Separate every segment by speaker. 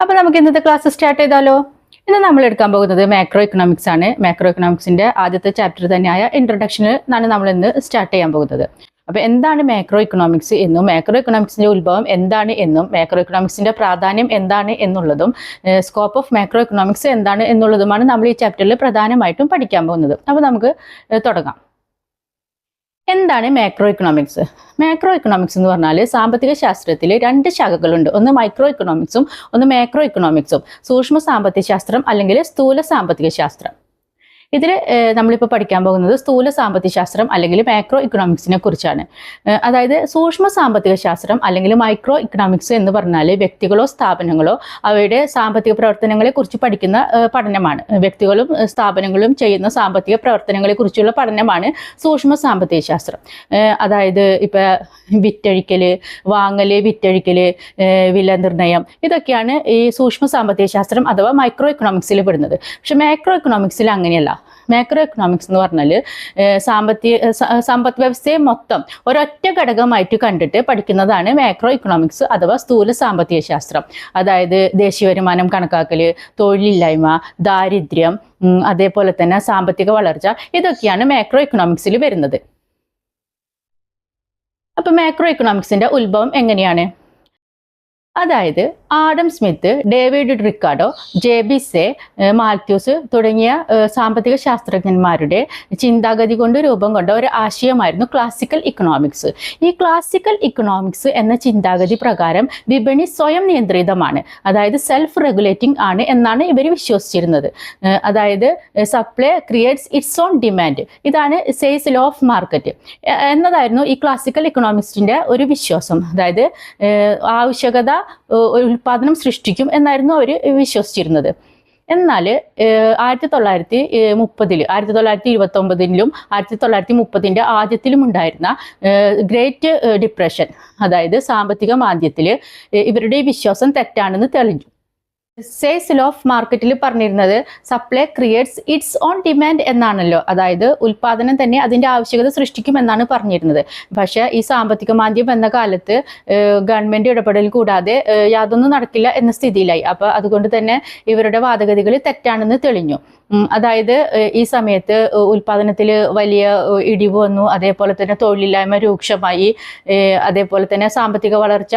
Speaker 1: അപ്പൊ നമുക്ക് ഇന്നത്തെ ക്ലാസ് സ്റ്റാർട്ട് ചെയ്താലോ? ഇന്ന് നമ്മൾ എടുക്കാൻ പോകുന്നത് മാക്രോ ഇക്കണോമിക്സ് ആണ്. മാക്രോ ഇക്കണോമിക്സിന്റെ ആദ്യത്തെ ചാപ്റ്റർ തന്നെയായ ഇൻട്രൊഡക്ഷനിൽ നിന്നാണ് നമ്മൾ ഇന്ന് സ്റ്റാർട്ട് ചെയ്യാൻ പോകുന്നത്. അപ്പൊ എന്താണ് മാക്രോ ഇക്കണോമിക്സ് എന്നും മാക്രോ ഇക്കണോമിക്സിന്റെ ഉത്ഭവം എന്താണ് എന്നും മാക്രോ ഇക്കണോമിക്സിന്റെ പ്രാധാന്യം എന്താണ് എന്നുള്ളതും സ്കോപ്പ് ഓഫ് മാക്രോ ഇക്കണോമിക്സ് എന്താണ് എന്നുള്ളതുമാണ് നമ്മൾ ഈ ചാപ്റ്ററിൽ പ്രധാനമായിട്ടും പഠിക്കാൻ പോകുന്നത്. അപ്പോൾ നമുക്ക് തുടങ്ങാം. എന്താണ് മാക്രോ ഇക്കണോമിക്സ് മാക്രോ ഇക്കണോമിക്സ് എന്ന് പറഞ്ഞാൽ സാമ്പത്തിക ശാസ്ത്രത്തിൽ രണ്ട് ശാഖകളുണ്ട്. ഒന്ന് മൈക്രോ ഇക്കണോമിക്സും ഒന്ന് മാക്രോ ഇക്കണോമിക്സും സൂക്ഷ്മ സാമ്പത്തിക ശാസ്ത്രം അല്ലെങ്കിൽ സ്ഥൂല സാമ്പത്തിക ശാസ്ത്രം. ഇതിൽ നമ്മളിപ്പോൾ പഠിക്കാൻ പോകുന്നത് സ്ഥൂല സാമ്പത്തിക ശാസ്ത്രം അല്ലെങ്കിൽ മാക്രോ ഇക്കണോമിക്സിനെ കുറിച്ചാണ്. അതായത് സൂക്ഷ്മ സാമ്പത്തിക ശാസ്ത്രം അല്ലെങ്കിൽ മൈക്രോ ഇക്കണോമിക്സ് എന്ന് പറഞ്ഞാൽ വ്യക്തികളോ സ്ഥാപനങ്ങളോ അവയുടെ സാമ്പത്തിക പ്രവർത്തനങ്ങളെ കുറിച്ച് പഠിക്കുന്ന പഠനമാണ്. വ്യക്തികളും സ്ഥാപനങ്ങളും ചെയ്യുന്ന സാമ്പത്തിക പ്രവർത്തനങ്ങളെ കുറിച്ചുള്ള പഠനമാണ് സൂക്ഷ്മ സാമ്പത്തിക ശാസ്ത്രം അതായത് ഇപ്പം വിറ്റഴിക്കൽ വാങ്ങൽ വിറ്റഴിക്കൽ വില നിർണയം ഇതൊക്കെയാണ് ഈ സൂക്ഷ്മ സാമ്പത്തിക ശാസ്ത്രം അഥവാ മൈക്രോ ഇക്കണോമിക്സിൽ പെടുന്നത്. പക്ഷെ മാക്രോ ഇക്കണോമിക്സിൽ അങ്ങനെയല്ല. മാക്രോ എക്കണോമിക്സ് എന്ന് പറഞ്ഞാൽ സാമ്പത്തിക സമ്പദ് വ്യവസ്ഥയെ മൊത്തം ഒരൊറ്റ ഘടകമായിട്ട് കണ്ടിട്ട് പഠിക്കുന്നതാണ് മാക്രോ ഇക്കണോമിക്സ് അഥവാ സ്ഥൂല സാമ്പത്തിക ശാസ്ത്രം. അതായത് ദേശീയ വരുമാനം കണക്കാക്കൽ തൊഴിലില്ലായ്മ ദാരിദ്ര്യം അതേപോലെ തന്നെ സാമ്പത്തിക വളർച്ച ഇതൊക്കെയാണ് മാക്രോ ഇക്കണോമിക്സിൽ വരുന്നത്. അപ്പൊ മാക്രോ ഇക്കണോമിക്സിന്റെ ഉത്ഭവം എങ്ങനെയാണ്? അതായത് Adam Smith David Ricardo J B Say Mathews തുടങ്ങിയ സാമ്പത്തിക ശാസ്ത്രജ്ഞന്മാരുടെ ചിന്താഗതി കൊണ്ട് രൂപം കൊണ്ട ഒരു ആശയമായിരുന്നു ക്ലാസിക്കൽ ഇക്കണോമിക്സ്. ഈ ക്ലാസിക്കൽ ഇക്കണോമിക്സ് എന്ന ചിന്താഗതി പ്രകാരം വിപണി സ്വയം നിയന്ത്രിതമാണ്. അതായത് സെൽഫ് റെഗുലേറ്റിംഗ് ആണ് എന്നാണ് ഇവർ വിശ്വസിച്ചിരുന്നത്. അതായത് supply creates its own demand ഇതാണ് സെയ്സ് ലോ ഓഫ് മാർക്കറ്റ് എന്നതായിരുന്നു ഈ ക്ലാസിക്കൽ ഇക്കണോമിക്സിന്റെ ഒരു വിശ്വാസം. അതായത് ആവശ്യകത ഉൽപാദനം സൃഷ്ടിക്കും എന്നായിരുന്നു അവർ വിശ്വസിച്ചിരുന്നത്. എന്നാൽ ആയിരത്തി തൊള്ളായിരത്തി മുപ്പതിൽ ആയിരത്തി തൊള്ളായിരത്തി ഇരുപത്തി ഒമ്പതിലും ആയിരത്തി തൊള്ളായിരത്തി മുപ്പതിന്റെ ആദ്യത്തിലും ഉണ്ടായിരുന്ന ഗ്രേറ്റ് ഡിപ്രഷൻ അതായത് സാമ്പത്തിക മാന്ദ്യത്തിൽ ഇവരുടെ വിശ്വാസം തെറ്റാണെന്ന് തെളിഞ്ഞു. സേസ് ലോഫ് മാർക്കറ്റിൽ പറഞ്ഞിരുന്നത് supply creates its own demand എന്നാണല്ലോ. അതായത് ഉൽപാദനം തന്നെ അതിന്റെ ആവശ്യകത സൃഷ്ടിക്കുമെന്നാണ് പറഞ്ഞിരുന്നത്. പക്ഷേ ഈ സാമ്പത്തിക മാന്ദ്യം എന്ന കാലത്ത് ഗവൺമെന്റ് ഇടപെടൽ കൂടാതെ യാതൊന്നും നടക്കില്ല എന്ന സ്ഥിതിയിലായി. അപ്പോൾ അതുകൊണ്ട് തന്നെ ഇവരുടെ വാദഗതികൾ തെറ്റാണെന്ന് തെളിഞ്ഞു. അതായത് ഈ സമയത്ത് ഉൽപാദനത്തിൽ വലിയ ഇടിവ് വന്നു അതേപോലെ തന്നെ തൊഴിലില്ലായ്മ രൂക്ഷമായി അതേപോലെ തന്നെ സാമ്പത്തിക വളർച്ച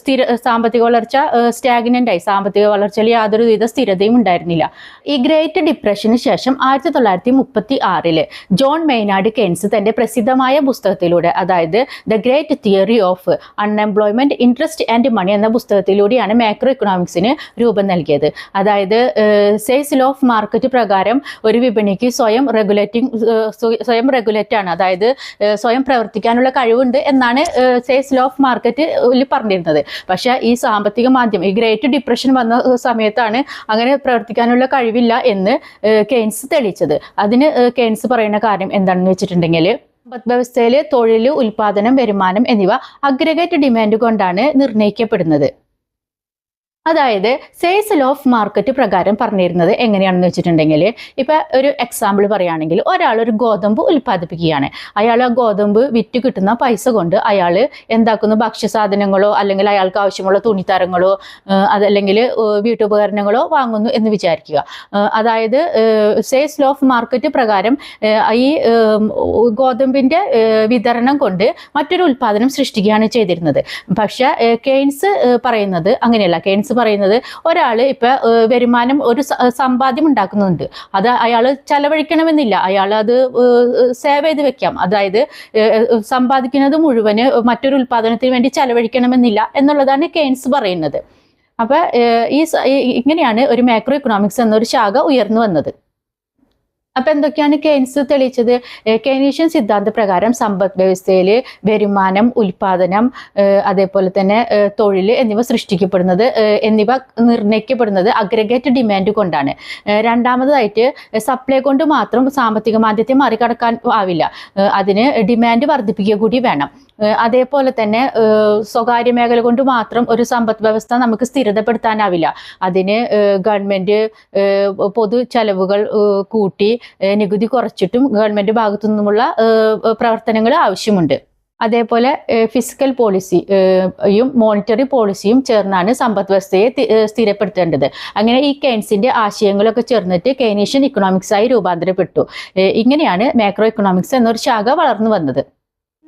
Speaker 1: സ്ഥിര സാമ്പത്തിക വളർച്ച സ്റ്റാഗ്നന്റ് ആയി. സാമ്പത്തിക വളർച്ചയിൽ യാതൊരു വിധ സ്ഥിരതയും ഉണ്ടായിരുന്നില്ല. ഈ ഗ്രേറ്റ് ഡിപ്രഷന് ശേഷം ആയിരത്തി തൊള്ളായിരത്തി മുപ്പത്തി ആറിൽ ജോൺ മെയ്നാർഡ് കെൻസ് തന്റെ പ്രസിദ്ധമായ പുസ്തകത്തിലൂടെ അതായത് the great theory of unemployment interest and money എന്ന പുസ്തകത്തിലൂടെയാണ് മാക്രോ ഇക്കണോമിക്സിന് രൂപം നൽകിയത്. അതായത് സെയ്സ് ലോ ഓഫ് മാർക്കറ്റ് പ്രകാരം ഒരു വിപണിക്ക് സ്വയം റെഗുലേറ്റിംഗ് സ്വയം റെഗുലേറ്റ് ആണ്. അതായത് സ്വയം പ്രവർത്തിക്കാനുള്ള കഴിവുണ്ട് എന്നാണ് സേസ് ലോ ഓഫ് മാർക്കറ്റ് പറഞ്ഞിരുന്നത്. പക്ഷേ ഈ സാമ്പത്തിക മാധ്യമം ഈ ഗ്രേറ്റ് ഡിപ്രഷൻ വന്ന സമയത്താണ് അങ്ങനെ പ്രവർത്തിക്കാനുള്ള കഴിവില്ല എന്ന് കെയ്ൻസ് തെളിയിച്ചത്. അതിന് കെയ്ൻസ് പറയുന്ന കാര്യം എന്താണെന്ന് വെച്ചിട്ടുണ്ടെങ്കിൽ വ്യവസ്ഥയിലെ തൊഴിൽ ഉൽപാദനം വരുമാനം എന്നിവ അഗ്രഗേറ്റ് ഡിമാൻഡ് കൊണ്ടാണ് നിർണയിക്കപ്പെടുന്നത്. അതായത് സെയിൽസ് ഓഫ് മാർക്കറ്റ് പ്രകാരം പറഞ്ഞിരുന്നത് എങ്ങനെയാണെന്ന് വെച്ചിട്ടുണ്ടെങ്കിൽ ഇപ്പൊ ഒരു എക്സാമ്പിൾ പറയുകയാണെങ്കിൽ ഒരാൾ ഒരു ഗോതമ്പ് ഉൽപ്പാദിപ്പിക്കുകയാണ്. അയാൾ ആ ഗോതമ്പ് വിറ്റ് കിട്ടുന്ന പൈസ കൊണ്ട് അയാൾ എന്താക്കുന്നു? ഭക്ഷ്യസാധനങ്ങളോ അല്ലെങ്കിൽ അയാൾക്ക് ആവശ്യമുള്ള തുണിത്തരങ്ങളോ അതല്ലെങ്കിൽ വീട്ടുപകരണങ്ങളോ വാങ്ങുന്നു എന്ന് വിചാരിക്കുക. അതായത് സെയിൽസ് ഓഫ് മാർക്കറ്റ് പ്രകാരം ഈ ഗോതമ്പിന്റെ വിതരണം കൊണ്ട് മറ്റൊരു ഉൽപ്പാദനം സൃഷ്ടിക്കുകയാണ് ചെയ്തിരുന്നത്. പക്ഷെ കെയ്ൻസ് പറയുന്നത് അങ്ങനെയല്ല. കെയ്ൻസ് പറയുന്നത് ഒരാൾ ഇപ്പോൾ വരുമാനം ഒരു സമ്പാദ്യം ഉണ്ടാക്കുന്നുണ്ട്. അത് അയാൾ ചെലവഴിക്കണമെന്നില്ല. അയാൾ അത് സേവ് ചെയ്ത് വെക്കാം. അതായത് സമ്പാദിക്കുന്നത് മുഴുവൻ മറ്റൊരു ഉൽപ്പാദനത്തിന് വേണ്ടി ചെലവഴിക്കണമെന്നില്ല എന്നുള്ളതാണ് കെയ്ൻസ് പറയുന്നത്. അപ്പോൾ ഈ- ഇങ്ങനെയാണ് ഒരു മാക്രോ ഇക്കണോമിക്സ് എന്നൊരു ശാഖ ഉയർന്നു വന്നത്. അപ്പൊ എന്തൊക്കെയാണ് കെയ്ൻസ് തെളിയിച്ചത്? കെയ്നീഷ്യൻ സിദ്ധാന്ത പ്രകാരം സമ്പദ് വ്യവസ്ഥയിൽ വരുമാനം ഉൽപാദനം അതേപോലെ തന്നെ തൊഴിൽ എന്നിവ സൃഷ്ടിക്കപ്പെടുന്നത് എന്നിവ നിർണയിക്കപ്പെടുന്നത് അഗ്രഗേറ്റ് ഡിമാൻഡ് കൊണ്ടാണ്. രണ്ടാമതായിട്ട് സപ്ലൈ കൊണ്ട് മാത്രം സാമ്പത്തിക മാന്ദ്യത്തെ മറികടക്കാൻ ആവില്ല. അതിന് ഡിമാൻഡ് വർദ്ധിപ്പിക്കുക കൂടി വേണം. അതേപോലെ തന്നെ സ്വകാര്യ മേഖല കൊണ്ട് മാത്രം ഒരു സമ്പദ് വ്യവസ്ഥ നമുക്ക് സ്ഥിരതപ്പെടുത്താനാവില്ല. അതിന് ഗവൺമെന്റ് പൊതു ചെലവുകൾ കൂട്ടി നികുതി കുറച്ചിട്ടും ഗവൺമെന്റ് ഭാഗത്തു നിന്നുമുള്ള പ്രവർത്തനങ്ങൾ ആവശ്യമുണ്ട്. അതേപോലെ ഫിസിക്കൽ പോളിസിയും മോണിറ്ററി പോളിസിയും ചേർന്നാണ് സമ്പദ് വ്യവസ്ഥയെ സ്ഥിരപ്പെടുത്തേണ്ടത്. അങ്ങനെ ഈ കെയ്ൻസിന്റെ ആശയങ്ങളൊക്കെ ചേർന്നിട്ട് കെയ്നീഷ്യൻ ഇക്കണോമിക്സ് ആയി രൂപാന്തരപ്പെട്ടു ഇങ്ങനെയാണ് മാക്രോ ഇക്കണോമിക്സ് എന്നൊരു ശാഖ വളർന്നു വന്നത്.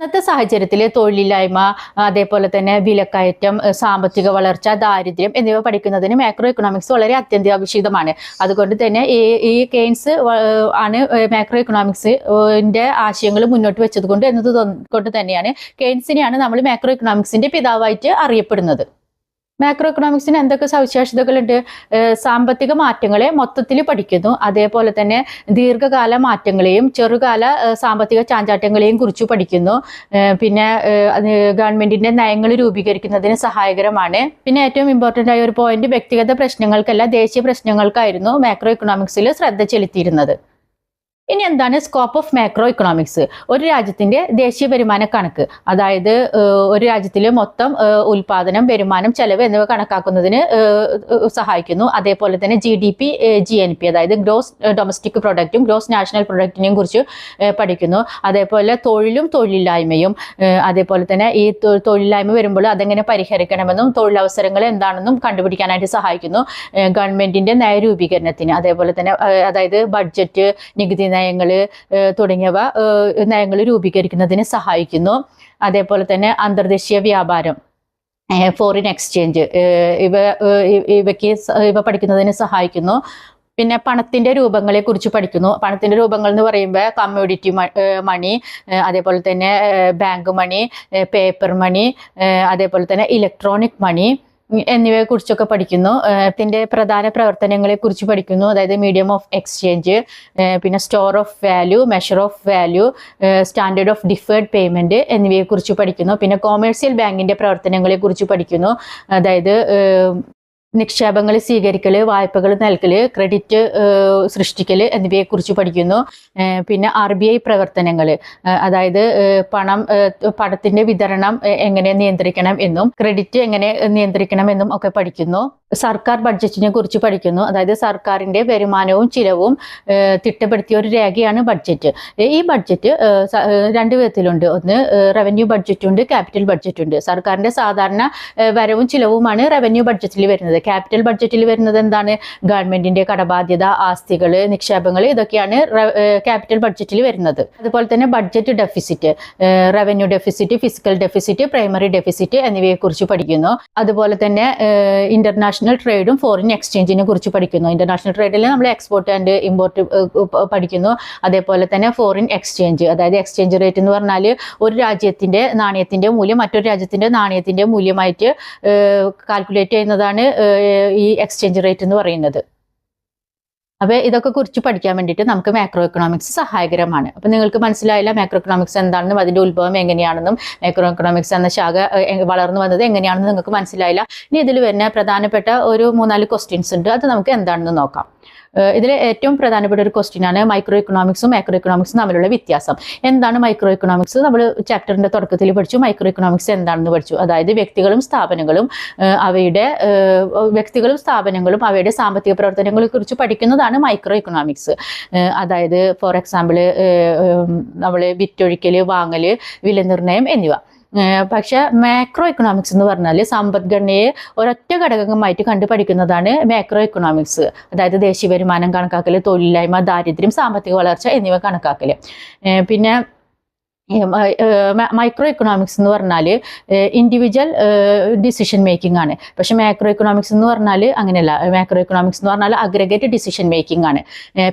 Speaker 1: ഇന്നത്തെ സാഹചര്യത്തിൽ തൊഴിലില്ലായ്മ അതേപോലെ തന്നെ വിലക്കയറ്റം സാമ്പത്തിക വളർച്ച ദാരിദ്ര്യം എന്നിവ പഠിക്കുന്നതിന് മാക്രോ ഇക്കണോമിക്സ് വളരെ അത്യന്താപേക്ഷിതമാണ്. അതുകൊണ്ട് തന്നെ ഈ കെയ്ൻസ് ആണ് മാക്രോ ഇക്കണോമിക്സിന്റെ ആശയങ്ങൾ മുന്നോട്ട് വെച്ചത് കൊണ്ട് എന്നത് കൊണ്ട് തന്നെയാണ് കെയ്ൻസിനെയാണ് നമ്മൾ മാക്രോ ഇക്കണോമിക്സിന്റെ പിതാവായിട്ട് അറിയപ്പെടുന്നത്. മാക്രോ ഇക്കണോമിക്സിന് എന്തൊക്കെ സവിശേഷതകളുണ്ട് സാമ്പത്തിക മാറ്റങ്ങളെ മൊത്തത്തിൽ പഠിക്കുന്നു. അതേപോലെ തന്നെ ദീർഘകാല മാറ്റങ്ങളെയും ചെറുകാല സാമ്പത്തിക ചാഞ്ചാട്ടങ്ങളെയും കുറിച്ച് പഠിക്കുന്നു. പിന്നെ ഗവൺമെന്റിന്റെ നയങ്ങൾ രൂപീകരിക്കുന്നതിന് സഹായകരമാണ്. പിന്നെ ഏറ്റവും ഇമ്പോർട്ടന്റ് ആയ ഒരു പോയിന്റ് വ്യക്തിഗത പ്രശ്നങ്ങൾക്കല്ല ദേശീയ പ്രശ്നങ്ങൾക്കായിരുന്നു മാക്രോ ഇക്കണോമിക്സിൽ ശ്രദ്ധ ചെലുത്തിയിരുന്നത്. ഇനി എന്താണ് സ്കോപ്പ് ഓഫ് മാക്രോ ഇക്കണോമിക്സ് ഒരു രാജ്യത്തിന്റെ ദേശീയ വരുമാന കണക്ക്. അതായത് ഒരു രാജ്യത്തിലെ മൊത്തം ഉൽപാദനം വരുമാനം ചെലവ് എന്നിവ കണക്കാക്കുന്നതിന് സഹായിക്കുന്നു. അതേപോലെ തന്നെ G D P G N P അതായത് ഗ്രോസ് ഡൊമസ്റ്റിക് പ്രൊഡക്റ്റും ഗ്രോസ് നാഷണൽ പ്രൊഡക്റ്റിനെയും കുറിച്ച് പഠിക്കുന്നു. അതേപോലെ തൊഴിലും തൊഴിലില്ലായ്മയും അതേപോലെ തന്നെ ഈ തൊഴിലില്ലായ്മ വരുമ്പോൾ അതെങ്ങനെ പരിഹരിക്കണമെന്നും തൊഴിലവസരങ്ങൾ എന്താണെന്നും കണ്ടുപിടിക്കാനായിട്ട് സഹായിക്കുന്നു. ഗവൺമെന്റിന്റെ നയരൂപീകരണത്തിന് അതേപോലെ തന്നെ അതായത് ബഡ്ജറ്റ് നികുതി നയങ്ങൾ തുടങ്ങിയവ നയങ്ങൾ രൂപീകരിക്കുന്നതിന് സഹായിക്കുന്നു. അതേപോലെ തന്നെ അന്തർദേശീയ വ്യാപാരം ഫോറിൻ എക്സ്ചേഞ്ച് ഇവ ഇവയ്ക്ക് ഇവ പഠിക്കുന്നതിന് സഹായിക്കുന്നു. പിന്നെ പണത്തിന്റെ രൂപങ്ങളെ കുറിച്ച് പഠിക്കുന്നു. പണത്തിന്റെ രൂപങ്ങൾ എന്ന് പറയുമ്പോൾ കമ്മ്യൂണിറ്റി മണി അതേപോലെ തന്നെ ബാങ്ക് മണി പേപ്പർ മണി അതേപോലെ തന്നെ ഇലക്ട്രോണിക് മണി എന്നിവയെ കുറിച്ചൊക്കെ പഠിക്കുന്നു അതിന്റെ പ്രധാന പ്രവർത്തനങ്ങളെ കുറിച്ച് പഠിക്കുന്നു. അതായത് മീഡിയം ഓഫ് എക്സ്ചേഞ്ച് പിന്നെ store of value measure of value standard of deferred payment എന്നിവയെ കുറിച്ച് പഠിക്കുന്നു. പിന്നെ കൊമേഴ്സ്യൽ പ്രവർത്തനങ്ങളെ കുറിച്ച് പഠിക്കുന്നു. അതായത് നിക്ഷേപങ്ങൾ സ്വീകരിക്കൽ വായ്പകൾ നൽകൽ ക്രെഡിറ്റ് സൃഷ്ടിക്കൽ എന്നിവയെക്കുറിച്ച് പഠിക്കുന്നു. പിന്നെ ആർ ബി ഐ പ്രവർത്തനങ്ങൾ അതായത് പണം പണത്തിന്റെ വിതരണം എങ്ങനെ നിയന്ത്രിക്കണം എന്നും ക്രെഡിറ്റ് എങ്ങനെ നിയന്ത്രിക്കണം എന്നും ഒക്കെ പഠിക്കുന്നു. സർക്കാർ ബഡ്ജറ്റിനെ കുറിച്ച് പഠിക്കുന്നു. അതായത് സർക്കാരിന്റെ വരുമാനവും ചിലവും തിട്ടപ്പെടുത്തിയ ഒരു രേഖയാണ് ബഡ്ജറ്റ്. ഈ ബഡ്ജറ്റ് രണ്ട് വിധത്തിലുണ്ട്. ഒന്ന് റവന്യൂ ബഡ്ജറ്റ് ഉണ്ട് ക്യാപിറ്റൽ ബഡ്ജറ്റ് ഉണ്ട് സർക്കാരിന്റെ സാധാരണ വരവും ചിലവുമാണ് റവന്യൂ ബഡ്ജറ്റിൽ വരുന്നത്. ക്യാപിറ്റൽ ബഡ്ജറ്റിൽ വരുന്നത് എന്താണ്? ഗവൺമെന്റിന്റെ കടബാധ്യത ആസ്തികൾ നിക്ഷേപങ്ങൾ ഇതൊക്കെയാണ് ക്യാപിറ്റൽ ബഡ്ജറ്റിൽ വരുന്നത്. അതുപോലെ തന്നെ budget deficit revenue deficit physical deficit primary deficit എന്നിവയെക്കുറിച്ച് പഠിക്കുന്നു. അതുപോലെ തന്നെ ഇന്റർനാഷണൽ ട്രേഡും ഫോറിൻ എക്സ്ചേഞ്ചിനെ കുറിച്ച് പഠിക്കുന്നു. ഇന്റർനാഷണൽ ട്രേഡിൽ നമ്മൾ എക്സ്പോർട്ട് ആൻഡ് ഇമ്പോർട്ട് പഠിക്കുന്നു. അതേപോലെ തന്നെ ഫോറിൻ എക്സ്ചേഞ്ച് അതായത് എക്സ്ചേഞ്ച് റേറ്റ് എന്ന് പറഞ്ഞാൽ ഒരു രാജ്യത്തിന്റെ നാണയത്തിന്റെ മൂല്യം മറ്റൊരു രാജ്യത്തിന്റെ നാണയത്തിന്റെ മൂല്യമായിട്ട് കാൽക്കുലേറ്റ് ചെയ്യുന്നതാണ് ഈ എക്സ്ചേഞ്ച് റേറ്റ് എന്ന് പറയുന്നത്. അപ്പോൾ ഇതൊക്കെ കുറിച്ച് പഠിക്കാൻ വേണ്ടിയിട്ട് നമുക്ക് മാക്രോ എക്കണോമിക്സ് സഹായകരമാണ്. അപ്പോൾ നിങ്ങൾക്ക് മനസ്സിലായില്ല മാക്രോ എക്കണോമിക്സ് എന്താണെന്നും അതിന്റെ ഉത്ഭവം എങ്ങനെയാണെന്നും മാക്രോ എക്കണോമിക്സ് എന്ന ശാഖ വളർന്നു വന്നത് എങ്ങനെയാണെന്ന് നിങ്ങൾക്ക് മനസ്സിലായില്ല. ഇനി ഇതിൽ വരുന്ന പ്രധാനപ്പെട്ട ഒരു മൂന്നാൽ ക്വസ്റ്റ്യൻസ് ഉണ്ട്. അത് നമുക്ക് എന്താണെന്ന് നോക്കാം. ഇതിൽ ഏറ്റവും പ്രധാനപ്പെട്ട ഒരു ക്വസ്റ്റ്യൻ ആണ് മൈക്രോ ഇക്കണോമിക്സും മാക്രോ ഇക്കണോമിക്സും തമ്മിലുള്ള വ്യത്യാസം. എന്താണ് മൈക്രോ ഇക്കണോമിക്സ് നമ്മൾ ചാപ്റ്ററിന്റെ തുടക്കത്തിൽ പഠിച്ചു. മൈക്രോ ഇക്കണോമിക്സ് എന്താണെന്ന് പഠിച്ചു. അതായത് വ്യക്തികളും സ്ഥാപനങ്ങളും അവയുടെ വ്യക്തികളും സ്ഥാപനങ്ങളും അവയുടെ സാമ്പത്തിക പ്രവർത്തനങ്ങളെ കുറിച്ച് പഠിക്കുന്നതാണ് മൈക്രോ ഇക്കണോമിക്സ് അതായത് ഫോർ എക്സാമ്പിൾ നമ്മൾ വിറ്റൊഴിക്കൽ വാങ്ങൽ വിലനിർണയം എന്നിവ. പക്ഷെ മാക്രോ ഇക്കണോമിക്സ് എന്ന് പറഞ്ഞാൽ സമ്പദ്ഘടനയെ ഒരൊറ്റ ഘടകമായിട്ട് കണ്ടു പഠിക്കുന്നതാണ് മാക്രോ ഇക്കണോമിക്സ് അതായത് ദേശീയ വരുമാനം കണക്കാക്കൽ തൊഴിലില്ലായ്മ ദാരിദ്ര്യം സാമ്പത്തിക വളർച്ച എന്നിവ കണക്കാക്കൽ പിന്നെ മൈക്രോ ഇക്കണോമിക്സ് എന്ന് പറഞ്ഞാൽ ഇൻഡിവിജ്വൽ ഡിസിഷൻ മേക്കിംഗ് ആണ്. പക്ഷെ മാക്രോ ഇക്കണോമിക്സ് എന്ന് പറഞ്ഞാൽ അങ്ങനെയല്ല. മാക്രോ ഇക്കണോമിക്സ് എന്ന് പറഞ്ഞാൽ അഗ്രഗേറ്റ് ഡിസിഷൻ മേക്കിംഗ് ആണ്.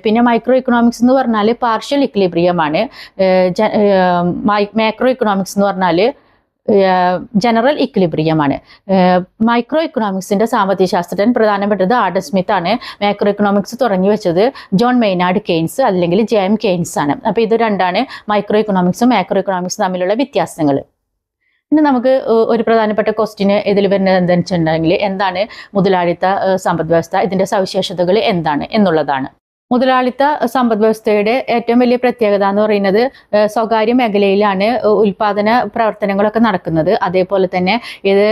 Speaker 1: പിന്നെ മൈക്രോ ഇക്കണോമിക്സ് എന്ന് പറഞ്ഞാൽ പാർഷ്യൽ ഇക്ലിബ്രിയം ആണ്. മാക്രോ ഇക്കണോമിക്സ് എന്ന് പറഞ്ഞാൽ ജനറൽ ഇക്വിലിബ്രിയമാണ് മൈക്രോ ഇക്കണോമിക്സിന്റെ സാമ്പത്തിക ശാസ്ത്രജ്ഞൻ പ്രധാനപ്പെട്ടത് ആഡം സ്മിത്ത് ആണ്. മൈക്രോ ഇക്കണോമിക്സ് തുടങ്ങി വെച്ചത് ജോൺ മെയ്നാർഡ് കെയ്ൻസ് അല്ലെങ്കിൽ ജെ എം കെയ്ൻസ് ആണ്. അപ്പോൾ ഇത് രണ്ടാണ് മൈക്രോ ഇക്കണോമിക്സും മൈക്രോ ഇക്കണോമിക്സും തമ്മിലുള്ള വ്യത്യാസങ്ങൾ. ഇനി നമുക്ക് ഒരു പ്രധാനപ്പെട്ട ക്വസ്റ്റിന് ഇതിൽ വരുന്നത് എന്താണെന്ന് വെച്ചിട്ടുണ്ടെങ്കിൽ എന്താണ് മുതലാളിത്ത സമ്പദ് വ്യവസ്ഥ ഇതിന്റെ സവിശേഷതകൾ എന്താണ് എന്നുള്ളതാണ്. മുതലാളിത്ത സമ്പദ് വ്യവസ്ഥയുടെ ഏറ്റവും വലിയ പ്രത്യേകത എന്ന് പറയുന്നത് സ്വകാര്യ മേഖലയിലാണ് ഉൽപാദന പ്രവർത്തനങ്ങളൊക്കെ നടക്കുന്നത്. അതേപോലെ തന്നെ ഇത്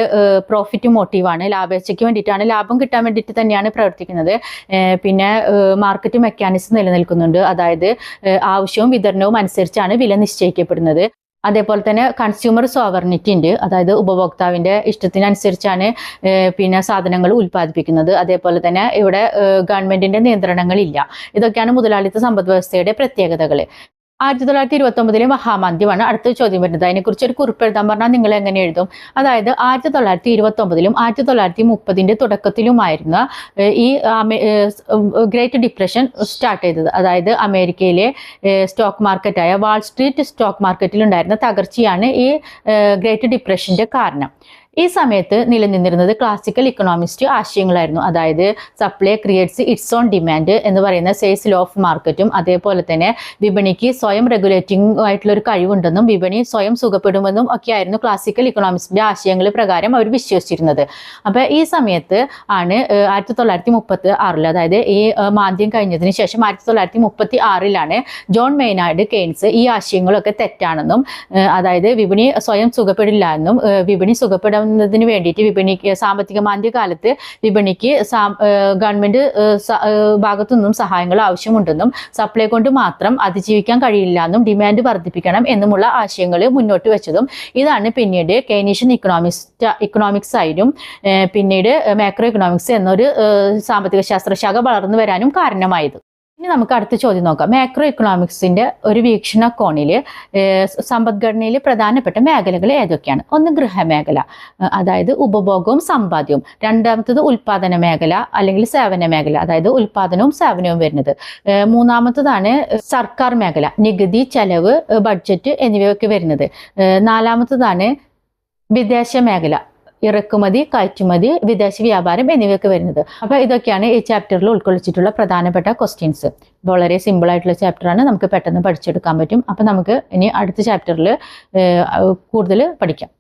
Speaker 1: പ്രോഫിറ്റ് മോട്ടീവാണ് ലാഭേച്ഛയ്ക്ക് വേണ്ടിയിട്ടാണ് ലാഭം കിട്ടാൻ വേണ്ടിയിട്ട് തന്നെയാണ് പ്രവർത്തിക്കുന്നത്. പിന്നെ മാർക്കറ്റ് മെക്കാനിസം നിലനിൽക്കുന്നുണ്ട്. അതായത് ആവശ്യവും വിതരണവും അനുസരിച്ചാണ് വില നിശ്ചയിക്കപ്പെടുന്നത്. അതേപോലെ തന്നെ കൺസ്യൂമർ സോവർണിറ്റി ഉണ്ട്. അതായത് ഉപഭോക്താവിന്റെ ഇഷ്ടത്തിനനുസരിച്ചാണ് പിന്നെ സാധനങ്ങൾ ഉൽപ്പാദിപ്പിക്കുന്നത്. അതേപോലെ തന്നെ ഇവിടെ ഗവൺമെന്റിന്റെ നിയന്ത്രണങ്ങളില്ല. ഇതൊക്കെയാണ് മുതലാളിത്ത സമ്പദ് വ്യവസ്ഥയുടെ പ്രത്യേകതകൾ ആയിരത്തി തൊള്ളായിരത്തി ഇരുപത്തി ഒമ്പതിലെ മഹാമാന്ദ്യമാണ് അടുത്ത ചോദ്യം വരുന്നത്. അതിനെക്കുറിച്ച് ഒരു കുറിപ്പ് എഴുതാൻ പറഞ്ഞാൽ നിങ്ങൾ എങ്ങനെ എഴുതും? അതായത് ആയിരത്തി തൊള്ളായിരത്തി ഇരുപത്തി ഒമ്പതിലും ആയിരത്തി തൊള്ളായിരത്തി മുപ്പതിന്റെ തുടക്കത്തിലുമായിരുന്ന ഈ ഗ്രേറ്റ് ഡിപ്രഷൻ സ്റ്റാർട്ട് ചെയ്തത്. അതായത് അമേരിക്കയിലെ സ്റ്റോക്ക് മാർക്കറ്റായ വാൾ സ്ട്രീറ്റ് സ്റ്റോക്ക് മാർക്കറ്റിലുണ്ടായിരുന്ന തകർച്ചയാണ് ഈ ഗ്രേറ്റ് ഡിപ്രഷന്റെ കാരണം. ഈ സമയത്ത് നിലനിന്നിരുന്നത് ക്ലാസിക്കൽ ഇക്കണോമിസ്റ്റ് ആശയങ്ങളായിരുന്നു. അതായത് supply creates its own demand എന്ന് പറയുന്ന സെയിൽസ് ലോ ഓഫ് മാർക്കറ്റും അതേപോലെ തന്നെ വിപണിക്ക് സ്വയം റെഗുലേറ്റിംഗ് ആയിട്ടുള്ള ഒരു കഴിവുണ്ടെന്നും വിപണി സ്വയം സുഖപ്പെടുമെന്നും ഒക്കെ ആയിരുന്നു ക്ലാസിക്കൽ ഇക്കണോമിക്സിന്റെ ആശയങ്ങൾ പ്രകാരം അവർ വിശ്വസിച്ചിരുന്നത്. അപ്പോൾ ഈ സമയത്ത് ആണ് ആയിരത്തി തൊള്ളായിരത്തി മുപ്പത്തി ആറിൽ അതായത് ഈ മാന്ദ്യം കഴിഞ്ഞതിന് ശേഷം ആയിരത്തി തൊള്ളായിരത്തി മുപ്പത്തി ആറിലാണ് ജോൺ മെയ്നാർഡ് കെയ്ൻസ് ഈ ആശയങ്ങളൊക്കെ തെറ്റാണെന്നും അതായത് വിപണി സ്വയം സുഖപ്പെടില്ല എന്നും വിപണി വിപണി സുഖപ്പെടുന്നതിന് വേണ്ടിയിട്ട് വിപണിക്ക് സാമ്പത്തിക മാന്ദ്യ കാലത്ത് വിപണിക്ക് ഗവൺമെന്റ് ഭാഗത്തു നിന്നും സഹായങ്ങൾ ആവശ്യമുണ്ടെന്നും സപ്ലൈ കൊണ്ട് മാത്രം അതിജീവിക്കാൻ കഴിയില്ല എന്നും ഡിമാൻഡ് വർദ്ധിപ്പിക്കണം എന്നുമുള്ള ആശയങ്ങൾ മുന്നോട്ട് വെച്ചതും ഇതാണ് പിന്നീട് കൈനീഷ്യൻ ഇക്കണോമിക്സ് ഇക്കണോമിക്സ് ആയിരും പിന്നീട് മാക്രോ ഇക്കണോമിക്സ് എന്നൊരു സാമ്പത്തിക ശാസ്ത്രശാഖ വളർന്നു വരാനും കാരണമായത്. ഇനി നമുക്ക് അടുത്ത ചോദ്യം നോക്കാം. മാക്രോ ഇക്കണോമിക്സിന്റെ ഒരു വീക്ഷണകോണിൽ സമ്പദ്ഘടനയിൽ പ്രധാനപ്പെട്ട മേഖലകൾ ഏതൊക്കെയാണ്? ഒന്ന് ഗൃഹമേഖല അതായത് ഉപഭോഗവും സമ്പാദ്യവും. രണ്ടാമത്തത് ഉൽപാദന മേഖല അല്ലെങ്കിൽ സേവന മേഖല അതായത് ഉൽപാദനവും സേവനവും വരുന്നത്. മൂന്നാമത്തതാണ് സർക്കാർ മേഖല നികുതി ചെലവ് ബഡ്ജറ്റ് എന്നിവയൊക്കെ വരുന്നത്. നാലാമത്തതാണ് വിദേശ മേഖല ഇറക്കുമതി കയറ്റുമതി വിദേശ വ്യാപാരം എന്നിവയൊക്കെ വരുന്നത്. അപ്പോൾ ഇതൊക്കെയാണ് ഈ ചാപ്റ്ററിൽ ഉൾക്കൊള്ളിച്ചിട്ടുള്ള പ്രധാനപ്പെട്ട ക്വസ്റ്റ്യൻസ് വളരെ സിമ്പിൾ ആയിട്ടുള്ള ചാപ്റ്ററാണ് നമുക്ക് പെട്ടെന്ന് പഠിച്ചെടുക്കാൻ പറ്റും. അപ്പോൾ നമുക്ക് ഇനി അടുത്ത ചാപ്റ്ററിൽ കൂടുതൽ പഠിക്കാം.